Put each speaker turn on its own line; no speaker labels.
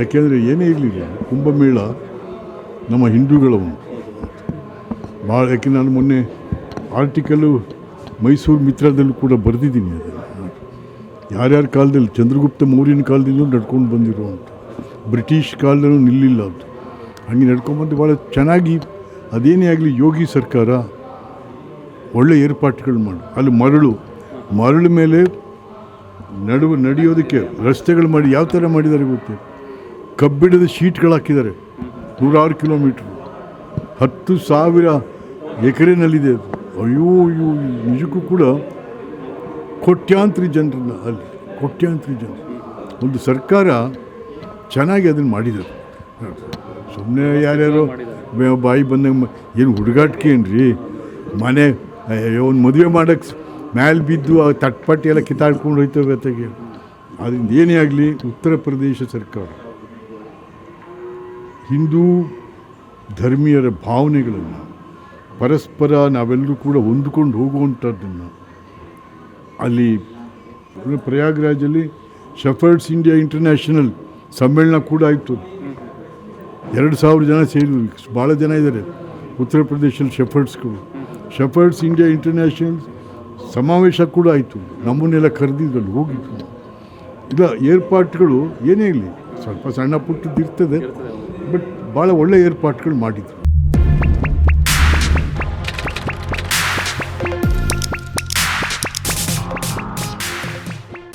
ಯಾಕೆಂದರೆ ಏನೇ ಇರಲಿಲ್ಲ ಕುಂಭಮೇಳ ನಮ್ಮ ಹಿಂದೂಗಳವನು ಭಾಳ ಯಾಕೆ ನಾನು ಮೊನ್ನೆ ಆರ್ಟಿಕಲ್ಲು ಮೈಸೂರು ಮಿತ್ರದಲ್ಲೂ ಕೂಡ ಬರೆದಿದ್ದೀನಿ ಅದನ್ನು ಯಾರ್ಯಾರ ಕಾಲದಲ್ಲಿ, ಚಂದ್ರಗುಪ್ತ ಮೌರ್ಯನ ಕಾಲದಿಂದ ನಡ್ಕೊಂಡು ಬಂದಿರುವಂಥ ಬ್ರಿಟಿಷ್ ಕಾಲದಲ್ಲೂ ನಿಲ್ಲಿಲ್ಲ ಅದು ಹಂಗೆ ನಡ್ಕೊಂಬಂದು ಭಾಳ ಚೆನ್ನಾಗಿ, ಅದೇನೇ ಆಗಲಿ ಯೋಗಿ ಸರ್ಕಾರ ಒಳ್ಳೆ ಏರ್ಪಾಟುಗಳು ಮಾಡಿ. ಅಲ್ಲಿ ಮರಳು ಮರಳು ಮೇಲೆ ನಡುವ, ನಡೆಯೋದಕ್ಕೆ ರಸ್ತೆಗಳು ಮಾಡಿ, ಯಾವ ಥರ ಮಾಡಿದ್ದಾರೆ ಗೊತ್ತೇ? ಕಬ್ಬಿಣದ ಶೀಟ್ಗಳು ಹಾಕಿದ್ದಾರೆ. ನೂರಾರು ಕಿಲೋಮೀಟ್ರ್. ಹತ್ತು ಸಾವಿರ ಎಕರೆನಲ್ಲಿದೆ ಅಯ್ಯೋ ಅಯ್ಯೋ ನಿಜಕ್ಕೂ ಕೂಡ ಕೋಟ್ಯಾಂತರ ಜನರನ್ನ ಅಲ್ಲಿ, ಕೋಟ್ಯಾಂತರ ಜನ ಒಂದು ಸರ್ಕಾರ ಚೆನ್ನಾಗಿ ಅದನ್ನು ಮಾಡಿದರು ಸುಮ್ಮನೆ ಯಾರ್ಯಾರೋ ಬಾಯಿ ಬಂದಂಗೆ ಏನು ಹುಡುಗಾಟಿಕೆ ಏನ್ರಿ? ಮನೆ, ಅಯ್ಯೋ, ಒಂದು ಮದುವೆ ಮಾಡೋಕ್ಕೆ ಮ್ಯಾಲೆ ಬಿದ್ದು ಆ ತಟ್ಪಟ್ಟಿ ಎಲ್ಲ ಕಿತ್ತಾಡ್ಕೊಂಡು ಹೋಯ್ತವೆ ಅದರಿಂದ ಏನೇ ಆಗಲಿ ಉತ್ತರ ಪ್ರದೇಶ ಸರ್ಕಾರ. ಹಿಂದೂ ಧರ್ಮೀಯರ ಭಾವನೆಗಳನ್ನು ಪರಸ್ಪರ ನಾವೆಲ್ಲರೂ ಕೂಡ ಹೊಂದ್ಕೊಂಡು ಹೋಗುವಂಥದ್ದನ್ನು ಅಲ್ಲಿ ಪ್ರಯಾಗ್ರಾಜಲ್ಲಿ ಶಫರ್ಡ್ಸ್ ಇಂಡಿಯಾ ಇಂಟರ್ನ್ಯಾಷನಲ್ ಸಮ್ಮೇಳನ ಕೂಡ ಆಯಿತು. ಎರಡು ಸಾವಿರ ಜನ ಸೇರಿದ್ರು ಭಾಳ ಜನ ಇದ್ದಾರೆ ಉತ್ತರ ಪ್ರದೇಶದಲ್ಲಿ ಶೆಫರ್ಡ್ಸ್ಗಳು. ಶಫರ್ಡ್ಸ್ ಇಂಡಿಯಾ ಇಂಟರ್ನ್ಯಾಷನಲ್ ಸಮಾವೇಶ ಕೂಡ ಆಯಿತು. ನಮ್ಮನ್ನೆಲ್ಲ ಕರೆದಿದ್ದಲ್ಲಿ ಹೋಗಿದ್ದು ಇಲ್ಲ, ಏರ್ಪಾಟ್ಗಳು ಏನೇ ಇರಲಿ, ಸ್ವಲ್ಪ ಸಣ್ಣ ಪುಟ್ಟದ್ದು ಇರ್ತದೆ ಬಟ್ ಭಾಳ ಒಳ್ಳೆ ಏರ್ಪಾಟ್ಗಳು ಮಾಡಿದ್ರು